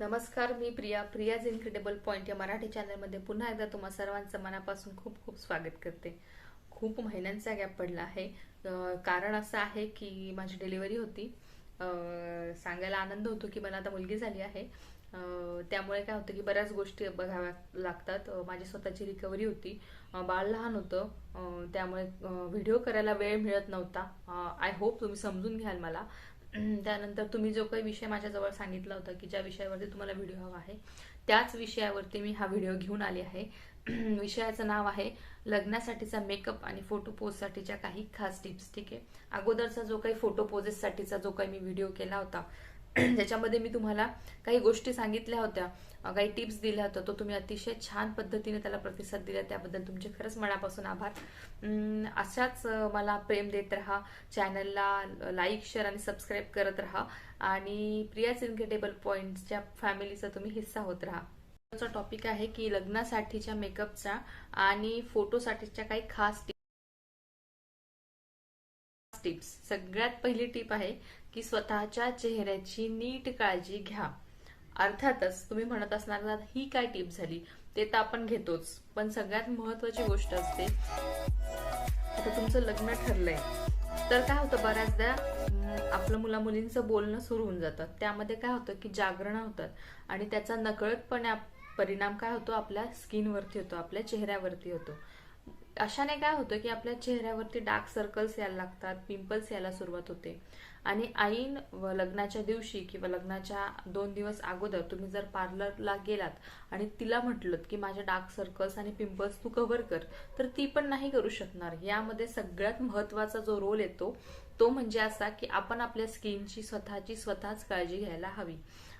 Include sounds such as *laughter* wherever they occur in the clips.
नमस्कार मी Priya. Priya's incredible point या मराठी चॅनलमध्ये पुन्हा एकदा तुम्हा सर्वांचं मनापासून खूप खूप स्वागत करते. खूप महिन्यांचा गॅप पडला आहे. कारण असं आहे की माझी डिलिव्हरी होती. सांगायला आनंद होतो की मला आता मुलगी झाली आहे. त्यामुळे काय होतं की बऱ्याच गोष्टी बघाव्या लागतात. माझी स्वतःची रिकव्हरी होती. बाळ लहान होतं. त्यामुळे व्हिडिओ करायला वेळ मिळत नव्हता. आय होप तुम्ही समजून घ्याल मला. त्यानंतर तुम्ही जो काही विषय माझ्याजवळ सांगितला होता की ज्या विषयावरती तुम्हाला व्हिडिओ हवा आहे त्याच विषयावरती मी हा व्हिडिओ घेऊन आली आहे. विषयाचं नाव आहे लग्नासाठीचा मेकअप आणि फोटो पोजसाठीच्या काही खास टिप्स ठीक आहे? अगोदरचा जो काही फोटो पोजेससाठीचा जो काही मी व्हिडिओ केला होता *clears throat* ज्याच्यामध्ये मी तुम्हाला काही गोष्टी सांगितल्या होत्या काही टिप्स दिल्या होत्या तो तुम्ही अतिशय छान पद्धतीने त्याला प्रतिसाद दिला. त्याबद्दल तुमचे खरंच मनापासून आभार. अशाच मला प्रेम देत राहा. चॅनलला लाईक शेअर आणि सबस्क्राईब करत राहा. आणि प्रियाच इन्क्रेडिबल पॉईंट्सच्या फॅमिलीचा तुम्ही हिस्सा होत राहा. टॉपिक आहे की लग्नासाठीच्या मेकअपचा आणि फोटोसाठीच्या काही खास टिप्स सगळ्यात पहिली टिप आहे की स्वतःच्या चेहऱ्याची नीट काळजी घ्या. अर्थातच तुम्ही म्हणत असणार ही काय टिप झाली? ते तर आपण घेतोच. पण सगळ्यात महत्वाची गोष्ट असते आता तुमचं लग्न ठरलंय. तर काय होतं बऱ्याचदा आपलं मुला मुलींचं बोलणं सुरू होऊन जातं. त्यामध्ये काय होतं की जागरण होतात. आणि त्याचा नकळतपणे परिणाम काय होतो? आपल्या स्किनवरती होतो आपल्या चेहऱ्यावरती होतो. अशाने काय होतं की आपल्या चेहऱ्यावरती डार्क सर्कल्स यायला लागतात पिंपल्स यायला सुरुवात होते. आणि ऐन व लग्नाच्या दिवशी किंवा लग्नाच्या दोन दिवस अगोदर तुम्ही जर पार्लरला गेलात आणि तिला म्हटलं की माझ्या डार्क सर्कल्स आणि पिंपल्स तू कव्हर कर तर ती पण नाही करू शकणार. यामध्ये सगळ्यात महत्त्वाचा जो रोल येतो तो म्हणजे असा की आपण आपल्या स्किनची स्वतःची स्वतःच काळजी घ्यायला हवी.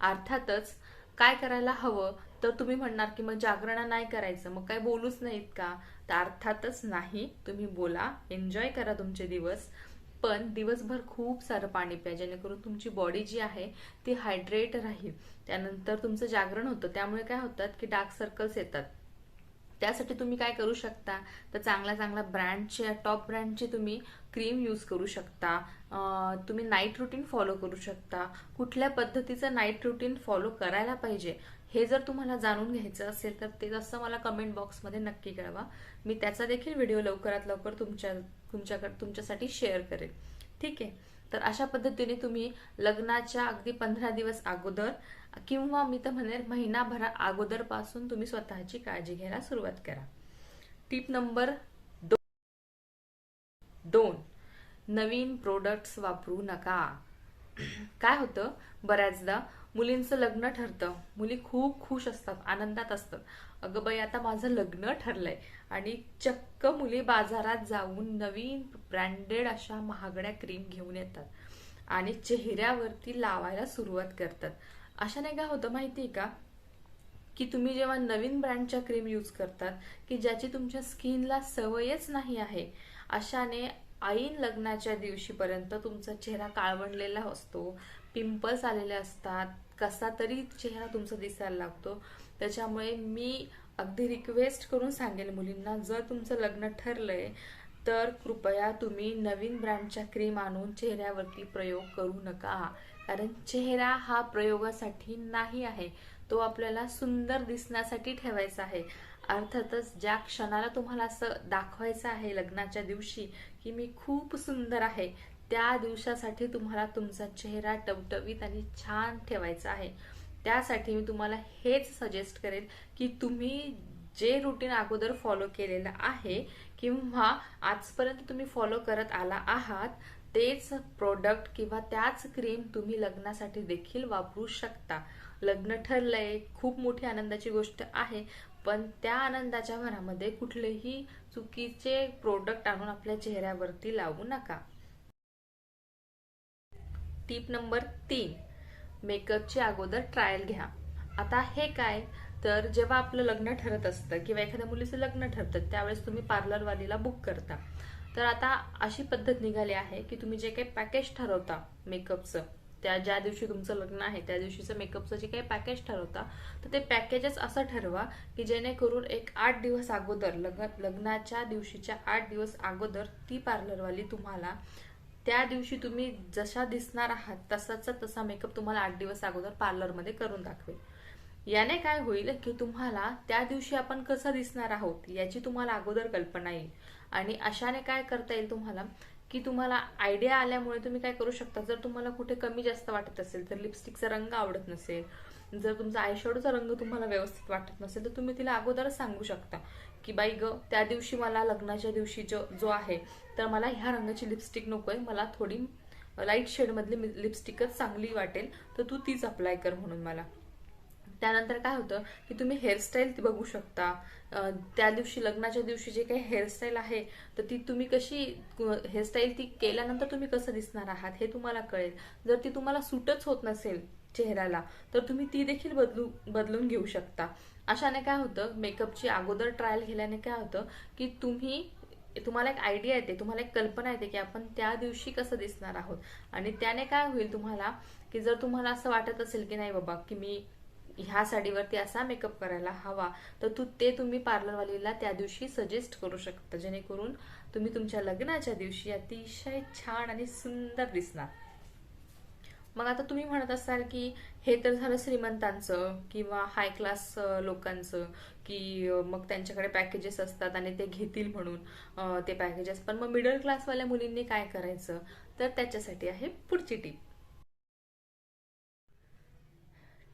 अर्थातच काय करायला हवं? तर तुम्ही म्हणणार की मग जागरण नाही करायचं. मग काय बोलूच नाहीत का? तर अर्थातच नाही. तुम्ही बोला. एन्जॉय करा तुमचे दिवस. पण दिवसभर खूप सारं पाणी प्या. जेणेकरून तुमची बॉडी जी आहे ती हायड्रेट राहील. त्यानंतर तुमचं जागरण होतं. त्यामुळे काय होतात की डार्क सर्कल्स येतात. त्यासाठी तुम्ही काय करू शकता? तर चांगल्या चांगल्या ब्रँडचे टॉप ब्रँडचे तुम्ही क्रीम यूज करू शकता. तुम्ही नाईट रुटीन फॉलो करू शकता. कुठल्या पद्धतीचं नाईट रुटीन फॉलो करायला पाहिजे? हे जर तुम्हाला जाणून घ्यायचं असेल तर ते तसं मला कमेंट बॉक्समध्ये नक्की कळवा. मी त्याचा देखील व्हिडिओ लवकरात लवकर तुमच्या तुमच्याकडे तुमच्यासाठी शेअर करेन. ठीक आहे? तर अशा पद्धतीने तुम्ही लग्नाच्या अगदी पंधरा दिवस अगोदर किंवा मी तर म्हणेन महिनाभरा अगोदरपासून तुम्ही स्वतःची काळजी घ्यायला सुरुवात करा. टिप नंबर दोन. नवीन प्रोडक्ट्स वापरू नका. काय होतं? बऱ्याचदा मुलींचं लग्न ठरतं. मुली खूप खुश असतात आनंदात असतात. अगं बाई आता माझं लग्न ठरलंय आणि चक्क मुली बाजारात जाऊन नवीन ब्रँडेड अशा महागड्या क्रीम घेऊन येतात आणि चेहऱ्यावरती लावायला सुरुवात करतात. अशाने काय होतं माहितीये का? की तुम्ही जेव्हा नवीन ब्रँडच्या क्रीम यूज करतात की ज्याची तुमच्या स्किनला सवयच नाही आहे अशाने ऐन लग्नाच्या दिवशीपर्यंत तुमचा चेहरा काळवणलेला असतो पिंपल्स आलेले असतात कसा तरी चेहरा तुमचा दिसायला लागतो. त्याच्यामुळे मी अगदी रिक्वेस्ट करून सांगेल मुलींना जर तुमचं लग्न ठरलंय तर कृपया तुम्ही नवीन ब्रँडच्या क्रीम आणून चेहऱ्यावरती प्रयोग करू नका. कारण चेहरा हा प्रयोगासाठी नाही आहे तो आपल्याला सुंदर दिसण्यासाठी ठेवायचा आहे. अर्थातच ज्या क्षणाला तुम्हाला असं दाखवायचं आहे लग्नाच्या दिवशी की मी खूप सुंदर आहे त्या दिवसासाठी तुम्हाला तुमचा चेहरा टवटवीत आणि छान ठेवायचा आहे. त्यासाठी मी तुम्हाला हेच सजेस्ट करेन की तुम्ही जे रुटीन अगोदर फॉलो केलेलं आहे किंवा आजपर्यंत तुम्ही फॉलो करत आला आहात तेच प्रोडक्ट किंवा त्याच क्रीम तुम्ही लग्नासाठी देखील वापरू शकता. लग्न ठरलंय खूप मोठी आनंदाची गोष्ट आहे पण त्या आनंदाच्या भरामध्ये कुठलेही चुकीचे प्रोडक्ट आणून आपल्या चेहऱ्यावरती लावू नका. टीप नंबर तीन. मेकअपची अगोदर ट्रायल घ्या. आता हे काय? तर जेव्हा आपलं लग्न ठरत असतं किंवा एखाद्या मुलीचं लग्न ठरतं त्यावेळेस तुम्ही पार्लरवालीला बुक करता. तर आता अशी पद्धत निघाली आहे की तुम्ही जे काही पॅकेज ठरवता मेकअपचं त्या ज्या दिवशी तुमचं लग्न आहे त्या दिवशीचं मेकअपचं जे काही पॅकेज ठरवता तर ते पॅकेजच असं ठरवा की जेणेकरून एक आठ दिवस अगोदर लग्न लग्नाच्या दिवशीच्या आठ दिवस अगोदर ती पार्लरवाली तुम्हाला त्या दिवशी तुम्ही जशा दिसणार आहात तसाचा तसा मेकअप तुम्हाला आठ दिवस अगोदर पार्लरमध्ये करून दाखवेल. याने काय होईल की तुम्हाला त्या दिवशी आपण कसं दिसणार आहोत याची तुम्हाला अगोदर कल्पना येईल. आणि अशाने काय करता येईल तुम्हाला की तुम्हाला आयडिया आल्यामुळे तुम्ही काय करू शकता जर तुम्हाला कुठे कमी जास्त वाटत असेल तर लिपस्टिकचा रंग आवडत नसेल जर तुमचा आयशॅडोचा रंग तुम्हाला व्यवस्थित वाटत नसेल तर तुम्ही तिला अगोदरच सांगू शकता की बाई ग त्या दिवशी मला लग्नाच्या दिवशी जो जो आहे तर मला ह्या रंगाची लिपस्टिक नको आहे मला थोडी लाइट शेडमधली लिपस्टिकच चांगली वाटेल तर तू तीच अप्लाय कर म्हणून मला. त्यानंतर काय होतं की तुम्ही हेअरस्टाईल ती बघू शकता. त्या दिवशी लग्नाच्या दिवशी जे काही हेअरस्टाईल आहे तर ती तुम्ही कशी हेअरस्टाईल ती केल्यानंतर तुम्ही कसं दिसणार आहात हे तुम्हाला कळेल. जर ती तुम्हाला सूटच होत नसेल चेहऱ्याला तर तुम्ही ती देखील बदलू बदलून घेऊ शकता. अशाने काय होतं मेकअपची अगोदर ट्रायल केल्याने काय होतं की तुम्ही तुम्हाला एक आयडिया येते तुम्हाला एक कल्पना येते की आपण त्या दिवशी कसं दिसणार आहोत. आणि त्याने काय होईल तुम्हाला की जर तुम्हाला असं वाटत असेल की नाही बाबा की मी ह्या साडीवरती असा मेकअप करायला हवा तर तू ते तुम्ही पार्लरवालीला त्या दिवशी सजेस्ट करू शकता. जेणेकरून तुम्ही तुमच्या लग्नाच्या दिवशी अतिशय छान आणि सुंदर दिसणार. मग आता तुम्ही म्हणत असाल की हे तर झालं श्रीमंतांचं किंवा हाय क्लास लोकांचं की मग त्यांच्याकडे पॅकेजेस असतात आणि ते घेतील म्हणून ते पॅकेजेस पण मग मिडल क्लासवाल्या मुलींनी काय करायचं? तर त्याच्यासाठी आहे पुढची टीप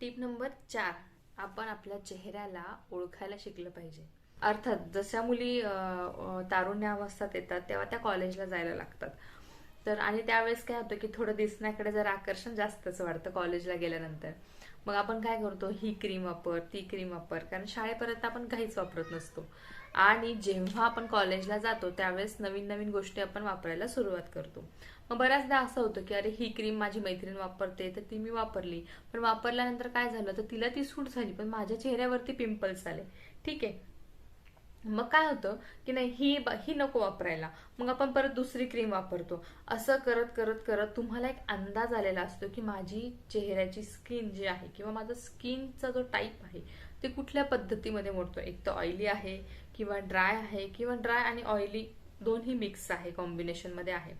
टीप नंबर चार. आपण आपल्या चेहऱ्याला ओळखायला शिकलं पाहिजे. अर्थात जशा मुली अं, अवस्थात तारुण्यावस्थात येतात तेव्हा त्या कॉलेजला जायला लागतात. तर आणि त्यावेळेस काय होतं की थोडं दिसण्याकडे जर आकर्षण जास्तच वाढतं कॉलेजला गेल्यानंतर. मग आपण काय करतो ही क्रीम वापर ती क्रीम वापर. कारण शाळेपर्यंत आपण काहीच वापरत नसतो. आणि जेव्हा आपण कॉलेजला जातो त्यावेळेस नवीन नवीन गोष्टी आपण वापरायला सुरुवात करतो. मग बऱ्याचदा असं होतं की अरे ही क्रीम माझी मैत्रीण वापरते तर ती मी वापरली. पण वापरल्यानंतर काय झालं तर तिला ती सूट झाली पण माझ्या चेहऱ्यावरती पिंपल्स आले. ठीक आहे. मग काय होतं की नाही ही ही नको वापरायला. मग आपण परत दुसरी क्रीम वापरतो. असं करत करत करत तुम्हाला एक अंदाज आलेला असतो की माझी चेहऱ्याची स्किन जी आहे किंवा माझा स्किनचा जो टाईप आहे ते कुठल्या पद्धतीमध्ये मोडतो? एक तर ऑइली आहे किंवा ड्राय आहे किंवा ड्राय आणि ऑइली दोन्ही मिक्स आहे कॉम्बिनेशनमध्ये आहे.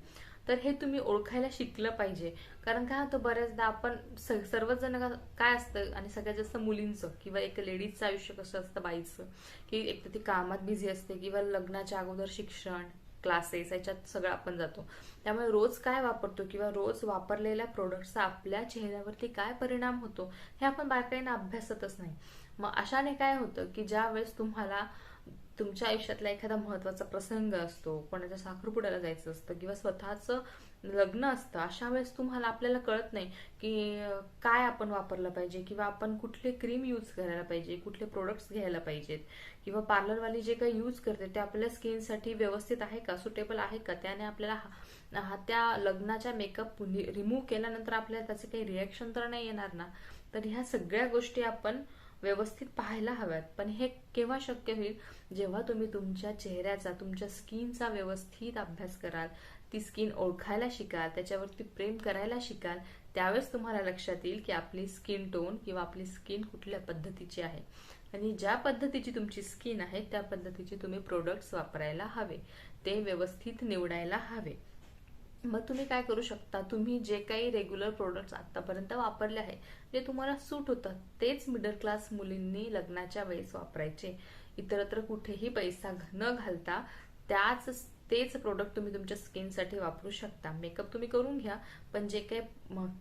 तर हे तुम्ही ओळखायला शिकलं पाहिजे. कारण काय होतं बऱ्याचदा आपण स- सर्वच जण काय असतं आणि सगळ्यात जास्त मुलींचं किंवा एक लेडीजचं आयुष्य कसं असतं बाईचं की एक तर ती कामात बिझी असते किंवा लग्नाच्या अगोदर शिक्षण क्लासेस याच्यात सगळं आपण जातो. त्यामुळे रोज काय वापरतो किंवा रोज वापरलेल्या प्रोडक्टचा आपल्या चेहऱ्यावरती काय परिणाम होतो हे आपण बारकाईनं अभ्यासतच नाही. मग अशाने काय होतं की ज्या वेळेस तुम्हाला तुमच्या आयुष्यातला एखादा महत्त्वाचा प्रसंग असतो कोणाच्या साखरपुड्याला जायचं असतं किंवा स्वतःचं लग्न असतं अशा वेळेस तुम्हाला आपल्याला कळत नाही की काय आपण वापरलं पाहिजे किंवा आपण कुठले क्रीम यूज करायला पाहिजे कुठले प्रोडक्ट्स घ्यायला पाहिजेत किंवा पार्लरवाली जे काही यूज करते ते आपल्या स्किनसाठी व्यवस्थित आहे का सुटेबल आहे का? त्याने आपल्याला हा- हा त्या लग्नाच्या मेकअप रिमूव्ह केल्यानंतर आपल्याला त्याचे काही रिॲक्शन तर नाही येणार ना? तर ह्या सगळ्या गोष्टी आपण व्यवस्थित पाहायला हव्यात. पण हे केव्हा शक्य होईल? जेव्हा तुम्ही तुमच्या चेहऱ्याचा तुमच्या स्किनचा व्यवस्थित अभ्यास कराल ती स्किन ओळखायला शिकाल त्याच्यावरती प्रेम करायला शिकाल त्यावेळेस तुम्हाला लक्षात येईल की आपली स्किन टोन किंवा आपली स्किन कुठल्या पद्धतीची आहे. आणि ज्या पद्धतीची तुमची स्किन आहे त्या पद्धतीचे तुम्ही प्रोडक्ट्स वापरायला हवे. ते व्यवस्थित निवडायला हवे. मग तुम्ही काय करू शकता? तुम्ही जे काही रेग्युलर प्रोडक्ट्स आतापर्यंत वापरले आहे जे तुम्हाला सूट होतात तेच मिडल क्लास मुलींनी लग्नाच्या वेळेस वापरायचे. इतरत्र कुठेही पैसा न घालता त्याच तेच प्रोडक्ट तुम्ही तुमच्या स्किनसाठी वापरू शकता. मेकअप तुम्ही करून घ्या पण जे काही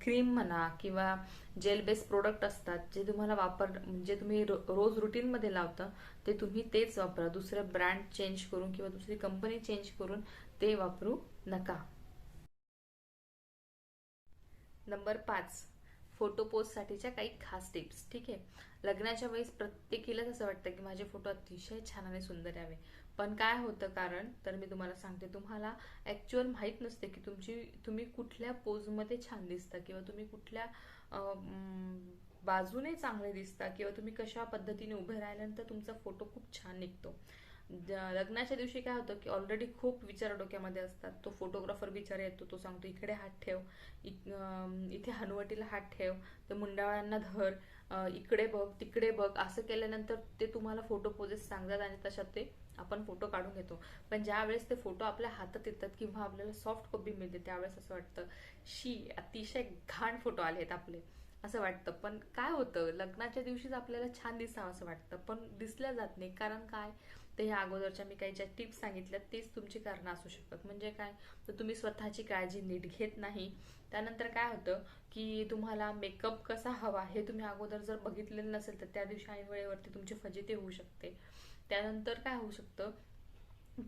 क्रीम म्हणा किंवा जेल बेस्ड प्रोडक्ट असतात जे तुम्हाला वापर जे तुम्ही रो- रोज रुटीनमध्ये लावता ते तुम्ही तेच वापरा. दुसरं ब्रँड चेंज करून किंवा दुसरी कंपनी चेंज करून ते वापरू नका. नंबर पाच फोटो पोस्टसाठीच्या काही खास टिप्स ठीक आहे? लग्नाच्या वेळेस प्रत्येकीलाच असं वाटतं की माझे फोटो अतिशय छान आणि सुंदर यावे. पण काय होतं कारण तर मी तुम्हाला सांगते तुम्हाला ॲक्च्युअल माहीत नसते की तुमची तुम्ही कुठल्या पोजमध्ये छान दिसता किंवा तुम्ही कुठल्या बाजूने चांगले दिसता किंवा तुम्ही कशा पद्धतीने उभे राहिल्यानंतर तुमचा फोटो खूप छान निघतो. लग्नाच्या दिवशी काय होतं की ऑलरेडी खूप विचार डोक्यामध्ये असतात. तो फोटोग्राफर विचार येतो तो सांगतो इकडे हात ठेव. इथे हनुवटीला हात ठेव. तर मुंडावळ्यांना धर. इकडे बघ तिकडे बघ. असं केल्यानंतर ते तुम्हाला फोटो पोजेस सांगतात आणि तशात ते आपण फोटो काढून घेतो. पण ज्या वेळेस ते फोटो आपल्या हातात येतात किंवा आपल्याला सॉफ्ट कॉपी मिळते त्यावेळेस असं वाटतं शी अतिशय घाण फोटो आले आहेत आपले. असं वाटतं. पण काय होतं लग्नाच्या दिवशीच आपल्याला छान दिसावं असं वाटतं. पण दिसल्या जात नाही. कारण काय? तर ह्या अगोदरच्या मी काही ज्या टिप्स सांगितल्या तेच तुमची कारणं असू शकतात. म्हणजे काय? तर तुम्ही स्वतःची काळजी नीट घेत नाही. त्यानंतर काय होतं की तुम्हाला मेकअप कसा हवा हे तुम्ही अगोदर जर बघितलेलं नसेल तर त्या दिवशी ऐन वेळेवरती तुमची फजिती होऊ शकते. त्यानंतर काय होऊ शकतं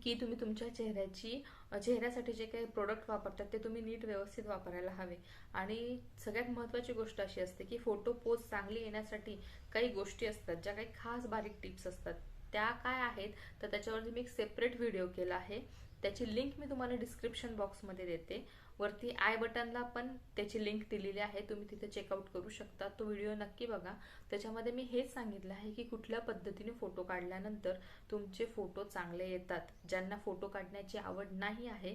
की तुम्ही तुमच्या चेहऱ्याची चेहऱ्यासाठी जे काही प्रोडक्ट वापरतात ते तुम्ही नीट व्यवस्थित वापरायला हवे. आणि सगळ्यात महत्त्वाची गोष्ट अशी असते की फोटो पोज चांगली येण्यासाठी काही गोष्टी असतात ज्या काही खास बारीक टिप्स असतात. त्या काय आहेत तर त्याच्यावरती मी एक सेपरेट व्हिडिओ केला आहे. त्याची लिंक मी तुम्हाला डिस्क्रिप्शन बॉक्समध्ये देते. वरती आय बटनला पण त्याची लिंक दिलेली आहे. तुम्ही तिथे चेकआउट करू शकता. तो व्हिडिओ नक्की बघा. त्याच्यामध्ये मी हेच सांगितलं आहे की कुठल्या पद्धतीने फोटो काढल्यानंतर तुमचे फोटो चांगले येतात. ज्यांना फोटो काढण्याची आवड नाही आहे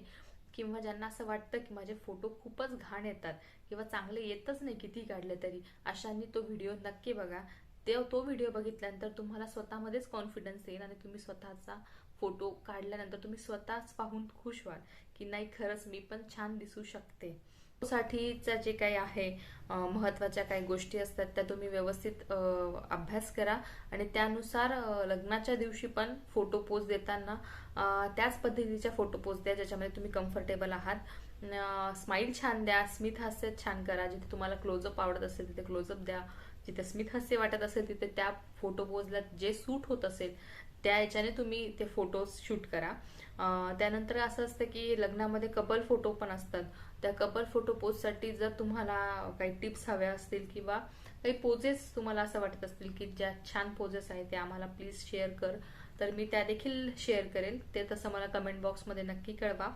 किंवा ज्यांना असं वाटतं की माझे फोटो खूपच घाण येतात किंवा चांगले येतच नाही किती काढले तरी अशांनी तो व्हिडिओ नक्की बघा. ते तो व्हिडिओ बघितल्यानंतर तुम्हाला स्वतःमध्येच कॉन्फिडन्स येईल आणि तुम्ही स्वतःचा फोटो काढल्यानंतर तुम्ही स्वतःच पाहून खुश व्हाल की नाही खरंच मी पण छान दिसू शकते. साठीच्या जे काही आहे महत्त्वाच्या काही गोष्टी असतात त्या तुम्ही व्यवस्थित अभ्यास करा आणि त्यानुसार लग्नाच्या दिवशी पण फोटो पोज देताना त्याच पद्धतीच्या फोटो पोज द्या ज्याच्यामध्ये तुम्ही कम्फर्टेबल आहात. स्माईल छान द्या स्मित हास्य छान करा जिथे तुम्हाला क्लोजअप आवडत असेल तिथे क्लोजअप द्या. जिथे स्मित हास्य वाटत असेल तिथे त्या फोटो पोजला जे सूट होत असेल त्या याच्याने तुम्ही ते फोटोज शूट करा. त्यानंतर असं असतं की लग्नामध्ये कपल फोटो पण असतात. त्या कपल फोटो पोजसाठी जर तुम्हाला काही टिप्स हव्या असतील किंवा काही पोजेस तुम्हाला असं वाटत असतील की ज्या छान पोजेस आहेत त्या आम्हाला प्लीज शेअर कर तर मी त्या देखील शेअर करेल ते तसं मला कमेंट बॉक्समध्ये नक्की कळवा.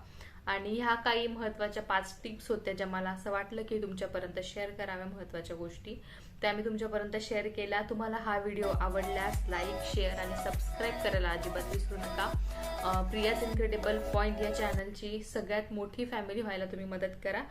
आणि ह्या काही महत्त्वाच्या पाच टिप्स होत्या ज्या मला असं वाटलं की तुमच्यापर्यंत शेअर कराव्या महत्त्वाच्या गोष्टी. त्या मी तुमच्यापर्यंत शेअर केला तुम्हाला हा व्हिडिओ आवडल्यास लाईक शेअर आणि सबस्क्राईब करायला अजिबात विसरू नका. प्रियाज इन्क्रेडिबल पॉईंट या चॅनलची सगळ्यात मोठी फॅमिली व्हायला तुम्ही मदत करा.